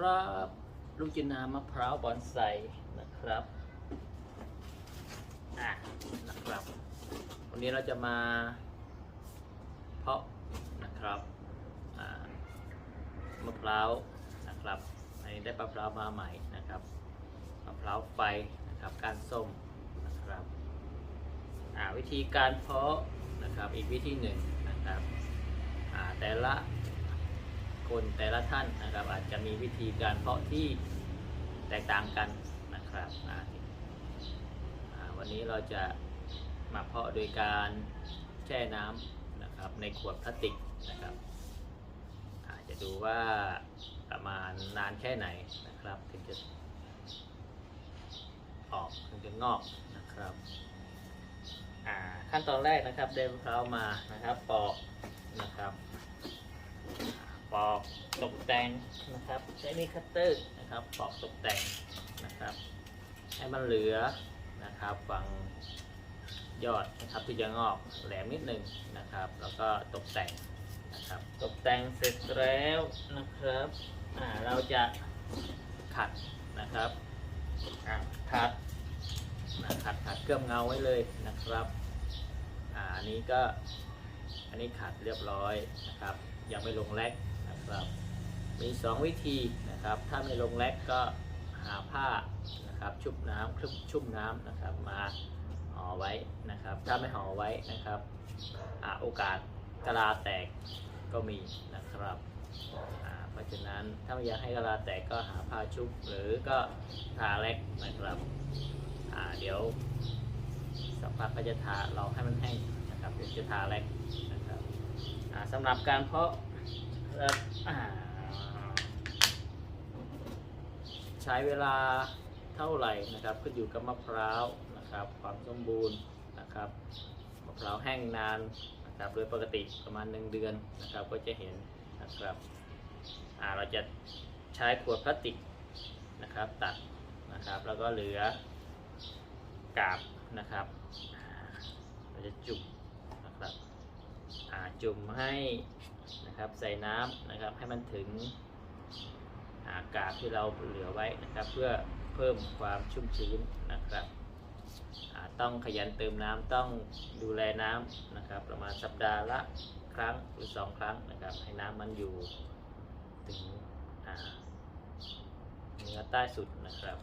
ครับ ลูกจินนามะพร้าวบอนไซนะครับอะนะครับ วันนี้เราจะมาเพาะนะครับมะพร้าวนะครับอันนี้ได้มะพร้าวมาใหม่นะครับมะพร้าวไฟนะครับกานส้มนะครับวิธีการเพาะนะครับอีกวิธีหนึ่งนะครับแต่ละ คนแต่ละท่านนะครับ อาจจะมีวิธีการเพาะที่แตกต่างกันนะครับวันนี้เราจะมาเพาะโดยการแช่น้ำนะครับในขวดพลาสติกนะครับอาจจะดูว่าประมาณนานแค่ไหนนะครับ ถึงจะออกถึงจะงอกนะครับขั้นตอนแรกนะครับเดมะพร้ามานะครับปอกนะครับ ปอกตกแต่งนะครับใช้มีคัตเตอร์นะครับปอกตกแต่งนะครับ ให้มันเหลือนะครับฝั่งยอดนะครับที่จะงอกแหลมนิดนึงนะครับ แล้วก็ตกแต่งนะครับ ตกแต่งเสร็จแล้วนะครับอ่าเราจะขัดนะครับอ่าขัดนะขัดขัดเคลือบเงาไว้เลยนะครับอ่าอันนี้ก็อันนี้ขัดเรียบร้อยนะครับ ยังไม่ลงแลก นะครับ มี 2 วิธีนะครับ ถ้าไม่ลงแลกก็หาผ้านะครับชุบน้ำคลุบชุ่มน้ำนะครับมาห่อไว้นะครับ ถ้าไม่ห่อไว้นะครับอโอกาสกะลาแตกก็มีนะครับเพราะฉะนั้นถ้าไม่อยากให้กะลาแตกก็หาผ้าชุบหรือก็ทาแล็กนะครับเดี๋ยวสักพักก็จะทาเราให้มันแห้งนะครับเดี๋ยวจะทาแล็กนะครับอ่าสำหรับการเพาะ ครับใช้เวลาเท่าไหร่นะครับขึ้นอยู่กับมะพร้าวนะครับ ความสมบูรณ์นะครับมะพร้าวแห้งนานนะครับโดยปกติประมาณ 1 เดือนนะครับ ก็จะเห็นนะครับเราจะใช้ขวดพลาสติกนะครับ ตัดนะครับ แล้วก็เหลือกาบนะครับเราจะจุ่มนะครับ จุ่มให้นะครับใส่น้ำนะครับให้มันถึงอากาศที่เราเหลือไว้นะครับ เพื่อเพิ่มความชุ่มชื้นนะครับต้องขยันเติมน้ำต้องดูแลน้ำนะครับ ประมาณสัปดาห์ละครั้งหรือสองครั้งนะครับ ให้น้ำมันอยู่ถึงเนื้อใต้สุดนะครับ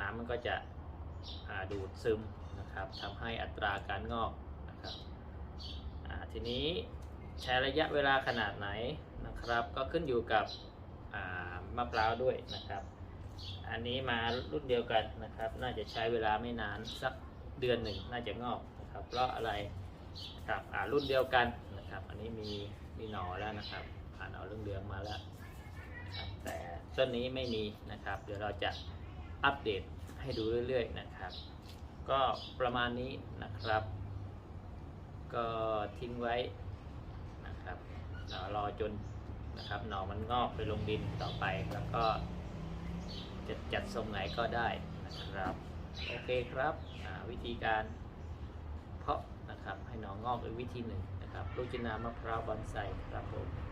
น้ำมันก็จะดูดซึมนะครับทำให้อัตราการงอกนะครับ ทีนี้ใช้ระยะเวลาขนาดไหนนะครับ ก็ขึ้นอยู่กับมะพร้าวด้วยนะครับ อันนี้มารุ่นเดียวกันนะครับ น่าจะใช้เวลาไม่นานสักเดือนหนึ่งน่าจะงอกนะครับ เพราะอะไรครับอ่ารุ่นเดียวกันนะครับ อันนี้มีมีหน่อแล้วนะครับผ่านหน่อเรื่องเรืองมาแล้ว แต่ต้นนี้ไม่มีนะครับ เดี๋ยวเราจะอัปเดตให้ดูเรื่อยๆนะครับ ก็ประมาณนี้นะครับ ก็ทิ้งไว้นะครับเรารอจนนะครับหน่อมันงอกไปลงดินต่อไปแล้วก็จะจัดทรงไหนก็ได้นะครับโอเคครับวิธีการเพาะนะครับให้หน่องอกเป็นวิธีหนึ่งนะครับลูกจินนามะพร้าวบอนไซครับผม